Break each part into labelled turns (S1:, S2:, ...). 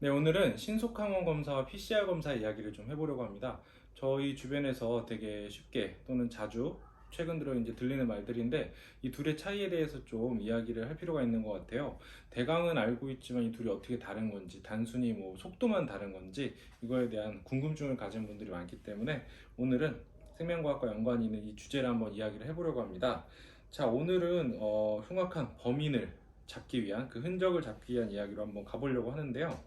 S1: 네, 오늘은 신속항원 검사와 PCR 검사 이야기를 좀 해보려고 합니다. 저희 주변에서 되게 쉽게 또는 자주 최근 들어 이제 들리는 말들인데 이 둘의 차이에 대해서 좀 이야기를 할 필요가 있는 것 같아요. 대강은 알고 있지만 이 둘이 어떻게 다른 건지 단순히 뭐 속도만 다른 건지 이거에 대한 궁금증을 가진 분들이 많기 때문에 오늘은 생명과학과 연관이 있는 이 주제를 한번 이야기를 해보려고 합니다. 자, 오늘은 어, 흉악한 범인을 잡기 위한 그 흔적을 잡기 위한 이야기로 한번 가보려고 하는데요.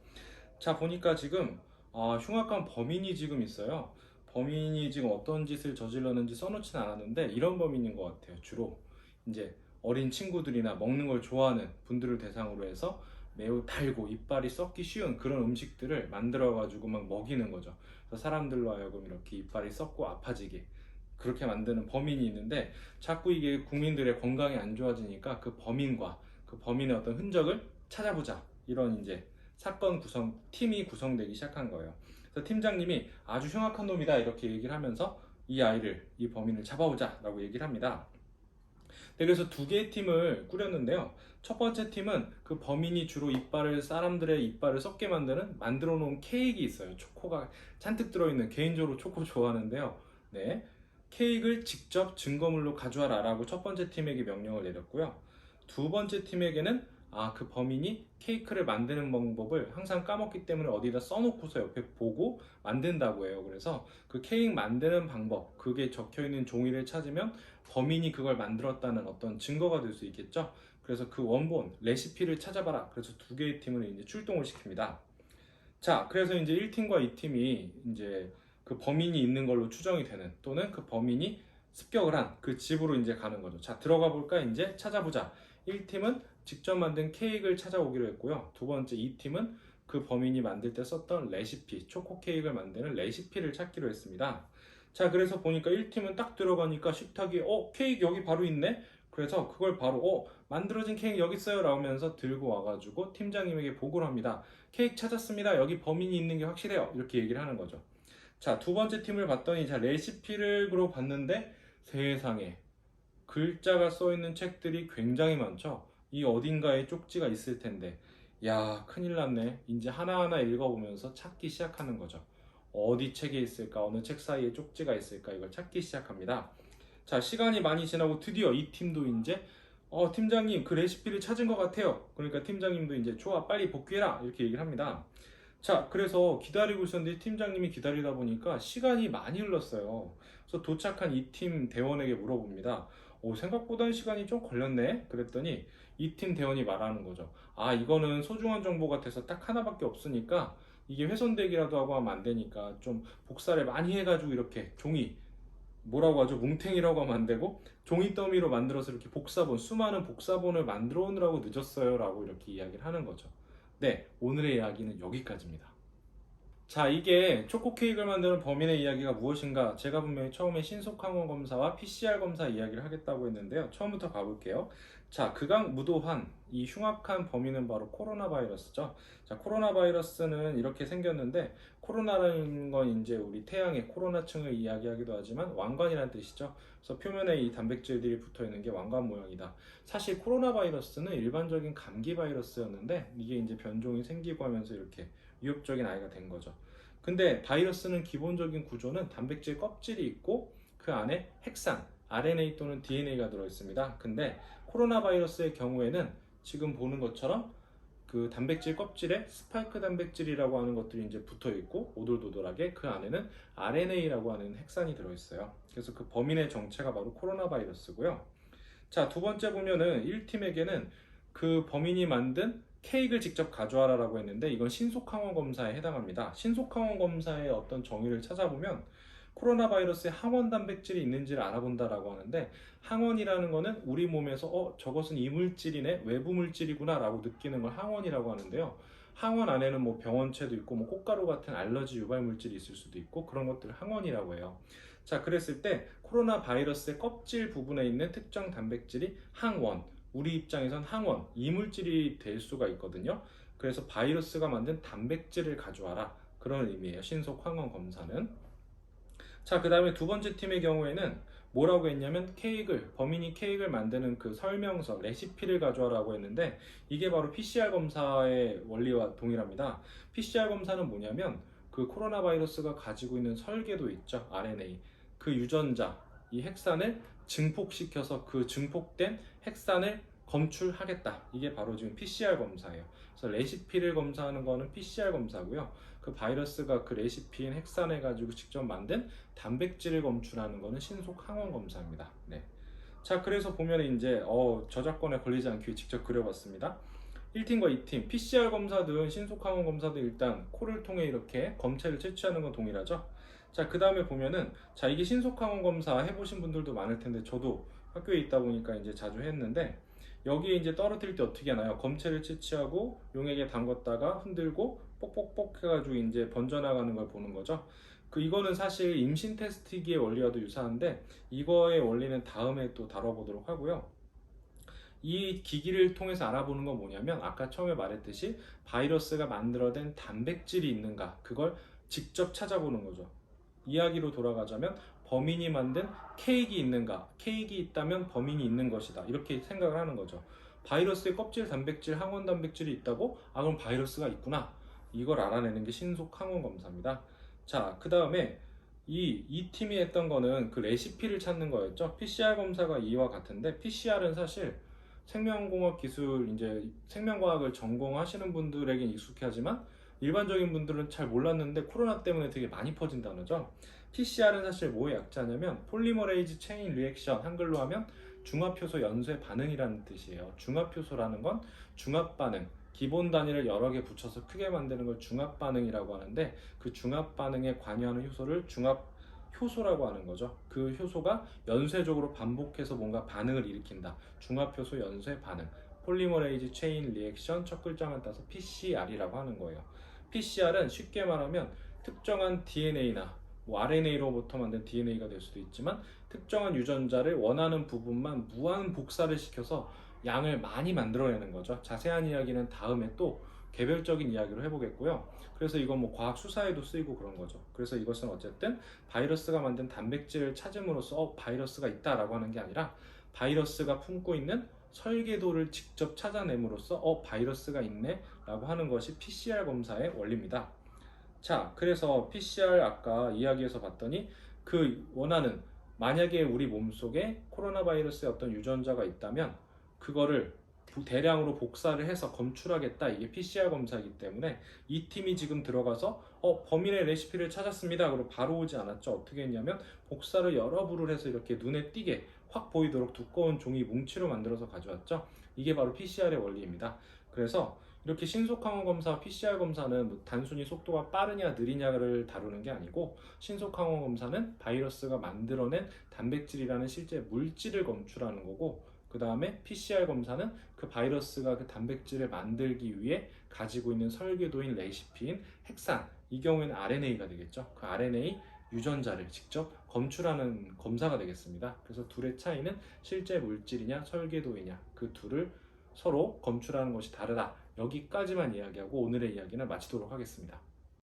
S1: 자, 보니까 지금 아, 흉악한 범인이 지금 있어요. 범인이 지금 어떤 짓을 저질렀는지 써놓지는 않았는데 이런 범인인 것 같아요. 주로 이제 어린 친구들이나 먹는 걸 좋아하는 분들을 대상으로 해서 매우 달고 이빨이 썩기 쉬운 그런 음식들을 만들어 가지고 막 먹이는 거죠. 그래서 사람들로 하여금 이렇게 이빨이 썩고 아파지게 그렇게 만드는 범인이 있는데 자꾸 이게 국민들의 건강이 안 좋아지니까 그 범인과 그 범인의 어떤 흔적을 찾아보자 이런 이제 사건 구성 팀이 구성되기 시작한 거예요. 그래서 팀장님이 아주 흉악한 놈이다 이렇게 얘기를 하면서 이 아이를 이 범인을 잡아오자라고 얘기를 합니다. 네, 그래서 두 개의 팀을 꾸렸는데요. 첫 번째 팀은 그 범인이 주로 이빨을 사람들의 이빨을 썩게 만드는 만들어 놓은 케이크 있어요. 초코가 잔뜩 들어있는 개인적으로 초코 좋아하는데요. 네, 케이크를 직접 증거물로 가져와라라고 첫 번째 팀에게 명령을 내렸고요. 두 번째 팀에게는 아, 그 범인이 케이크를 만드는 방법을 항상 까먹기 때문에 어디다 써놓고서 옆에 보고 만든다고 해요. 그래서 그 케이크 만드는 방법, 그게 적혀 있는 종이를 찾으면 범인이 그걸 만들었다는 어떤 증거가 될 수 있겠죠. 그래서 그 원본, 레시피를 찾아봐라. 그래서 두 개의 팀을 이제 출동을 시킵니다. 자, 그래서 이제 1팀과 2팀이 이제 그 범인이 있는 걸로 추정이 되는 또는 그 범인이 습격을 한 그 집으로 이제 가는 거죠. 자, 들어가 볼까? 이제 찾아보자. 1팀은 직접 만든 케이크를 찾아오기로 했고요. 두 번째 2팀은 그 범인이 만들 때 썼던 레시피, 초코 케이크를 만드는 레시피를 찾기로 했습니다. 자, 그래서 보니까 1팀은 딱 들어가니까 식탁에 어, 케이크 여기 바로 있네? 그래서 그걸 바로 어, 만들어진 케이크 여기 있어요 라면서 들고 와가지고 팀장님에게 보고를 합니다. 케이크 찾았습니다. 여기 범인이 있는 게 확실해요. 이렇게 얘기를 하는 거죠. 자, 두 번째 팀을 봤더니 자, 레시피를 그러 봤는데 세상에 글자가 써 있는 책들이 굉장히 많죠. 이 어딘가에 쪽지가 있을 텐데, 야, 큰일 났네. 이제 하나하나 읽어보면서 찾기 시작하는 거죠. 어디 책에 있을까? 어느 책 사이에 쪽지가 있을까? 이걸 찾기 시작합니다. 자, 시간이 많이 지나고 드디어 이 팀도 이제 어, 팀장님 그 레시피를 찾은 것 같아요. 그러니까 팀장님도 이제 좋아, 빨리 복귀해라. 이렇게 얘기를 합니다. 자, 그래서 기다리고 있었는데 팀장님이 기다리다 보니까 시간이 많이 흘렀어요. 그래서 도착한 이 팀 대원에게 물어봅니다. 오, 생각보다는 시간이 좀 걸렸네? 그랬더니 이 팀 대원이 말하는 거죠. 아, 이거는 소중한 정보 같아서 딱 하나밖에 없으니까 이게 훼손되기라도 하고 하면 안 되니까 좀 복사를 많이 해가지고 이렇게 종이 뭐라고 하죠? 뭉탱이라고 하면 안 되고 종이 더미로 만들어서 이렇게 복사본 수많은 복사본을 만들어 오느라고 늦었어요 라고 이렇게 이야기를 하는 거죠. 네, 오늘의 이야기는 여기까지입니다. 자, 이게 초코 케이크를 만드는 범인의 이야기가 무엇인가? 제가 분명히 처음에 신속항원 검사와 PCR 검사 이야기를 하겠다고 했는데요. 처음부터 가볼게요. 자, 극악 무도한 이 흉악한 범인은 바로 코로나 바이러스죠. 자, 코로나 바이러스는 이렇게 생겼는데 코로나라는 건 이제 우리 태양의 코로나층을 이야기하기도 하지만 왕관이라는 뜻이죠. 그래서 표면에 이 단백질들이 붙어 있는 게 왕관 모양이다. 사실 코로나 바이러스는 일반적인 감기 바이러스였는데 이게 이제 변종이 생기고 하면서 이렇게 위협적인 아이가 된 거죠. 근데 바이러스는 기본적인 구조는 단백질 껍질이 있고 그 안에 핵산, RNA 또는 DNA가 들어 있습니다. 근데 코로나 바이러스의 경우에는 지금 보는 것처럼 그 단백질 껍질에 스파이크 단백질이라고 하는 것들이 이제 붙어 있고 오돌도돌하게 그 안에는 RNA라고 하는 핵산이 들어 있어요. 그래서 그 범인의 정체가 바로 코로나 바이러스고요. 자, 두 번째 보면은 1팀에게는 그 범인이 만든 케이크를 직접 가져와라라고 했는데 이건 신속항원 검사에 해당합니다. 신속항원 검사의 어떤 정의를 찾아보면 코로나 바이러스에 항원 단백질이 있는지를 알아본다라고 하는데 항원이라는 거는 우리 몸에서 어 저것은 이물질이네 외부 물질이구나라고 느끼는 걸 항원이라고 하는데요. 항원 안에는 뭐 병원체도 있고 뭐 꽃가루 같은 알러지 유발 물질이 있을 수도 있고 그런 것들을 항원이라고 해요. 자, 그랬을 때 코로나 바이러스의 껍질 부분에 있는 특정 단백질이 항원, 우리 입장에선 항원, 이물질이 될 수가 있거든요. 그래서 바이러스가 만든 단백질을 가져와라. 그런 의미예요. 신속 항원 검사는. 자, 그 다음에 두 번째 팀의 경우에는 뭐라고 했냐면 케이크를 범인이 케이크를 만드는 그 설명서 레시피를 가져와라고 했는데 이게 바로 PCR 검사의 원리와 동일합니다. PCR 검사는 뭐냐면 그 코로나 바이러스가 가지고 있는 설계도 있죠 RNA 그 유전자 이 핵산을 증폭시켜서 그 증폭된 핵산을 검출하겠다. 이게 바로 지금 PCR 검사예요. 그래서 레시피를 검사하는 거는 PCR 검사고요. 그 바이러스가 그 레시피인 핵산을 가지고 직접 만든 단백질을 검출하는 거는 신속 항원 검사입니다. 네. 자, 그래서 보면 이제 어, 저작권에 걸리지 않기 위해 직접 그려봤습니다. 1팀과 2팀, PCR 검사든 신속 항원 검사든 일단 코를 통해 이렇게 검체를 채취하는 건 동일하죠. 자, 그 다음에 보면은 자, 이게 신속 항원 검사 해보신 분들도 많을 텐데 저도 학교에 있다 보니까 이제 자주 했는데 여기에 이제 떨어뜨릴 때 어떻게 하나요? 검체를 채취하고 용액에 담궜다가 흔들고 뽁뽁뽁 해가지고 이제 번져나가는 걸 보는 거죠. 그 이거는 사실 임신 테스트기의 원리와도 유사한데 이거의 원리는 다음에 또 다뤄보도록 하고요. 이 기기를 통해서 알아보는 건 뭐냐면 아까 처음에 말했듯이 바이러스가 만들어낸 단백질이 있는가 그걸 직접 찾아보는 거죠. 이야기로 돌아가자면 범인이 만든 케이크 있는가? 케이크 있다면 범인이 있는 것이다. 이렇게 생각을 하는 거죠. 바이러스의 껍질 단백질, 항원 단백질이 있다고? 아, 그럼 바이러스가 있구나. 이걸 알아내는 게 신속 항원 검사입니다. 자, 그 다음에 이, 이 팀이 했던 거는 그 레시피를 찾는 거였죠. PCR 검사가 이와 같은데, PCR은 사실 생명공학 기술, 이제 생명과학을 전공하시는 분들에겐 익숙하지만, 일반적인 분들은 잘 몰랐는데 코로나 때문에 되게 많이 퍼진 단어죠. PCR은 사실 뭐의 약자냐면 폴리머레이즈 체인 리액션 한글로 하면 중합효소 연쇄 반응이라는 뜻이에요. 중합효소라는 건 중합 반응 기본 단위를 여러 개 붙여서 크게 만드는 걸 중합 반응이라고 하는데 그 중합 반응에 관여하는 효소를 중합 효소라고 하는 거죠. 그 효소가 연쇄적으로 반복해서 뭔가 반응을 일으킨다. 중합효소 연쇄 반응. 폴리머레이즈 체인 리액션 첫 글자만 따서 PCR이라고 하는 거예요. PCR은 쉽게 말하면 특정한 DNA나 뭐 RNA로부터 만든 DNA가 될 수도 있지만 특정한 유전자를 원하는 부분만 무한 복사를 시켜서 양을 많이 만들어내는 거죠. 자세한 이야기는 다음에 또 개별적인 이야기로 해보겠고요. 그래서 이건 뭐 과학 수사에도 쓰이고 그런 거죠. 그래서 이것은 어쨌든 바이러스가 만든 단백질을 찾음으로써 어, 바이러스가 있다라고 하는 게 아니라 바이러스가 품고 있는 설계도를 직접 찾아냄으로써 어 바이러스가 있네 라고 하는 것이 PCR 검사의 원리입니다. 자, 그래서 PCR 아까 이야기에서 봤더니 그 원하는 만약에 우리 몸속에 코로나 바이러스의 어떤 유전자가 있다면 그거를 대량으로 복사를 해서 검출하겠다. 이게 PCR 검사이기 때문에 이 팀이 지금 들어가서 어 범인의 레시피를 찾았습니다. 그리고 바로 오지 않았죠. 어떻게 했냐면 복사를 여러 부를 해서 이렇게 눈에 띄게 확 보이도록 두꺼운 종이 뭉치로 만들어서 가져왔죠 이게 바로 PCR의 원리입니다 그래서 이렇게 신속항원 검사, PCR 검사는 뭐 단순히 속도가 빠르냐 느리냐를 다루는 게 아니고 신속항원 검사는 바이러스가 만들어낸 단백질이라는 실제 물질을 검출하는 거고 그 다음에 PCR 검사는 그 바이러스가 그 단백질을 만들기 위해 가지고 있는 설계도인 레시피인 핵산 이 경우에는 RNA가 되겠죠. 그 RNA 유전자를 직접 검출하는 검사가 되겠습니다. 그래서 둘의 차이는 실제 물질이냐 설계도이냐 그 둘을 서로 검출하는 것이 다르다. 여기까지만 이야기하고 오늘의 이야기는 마치도록 하겠습니다.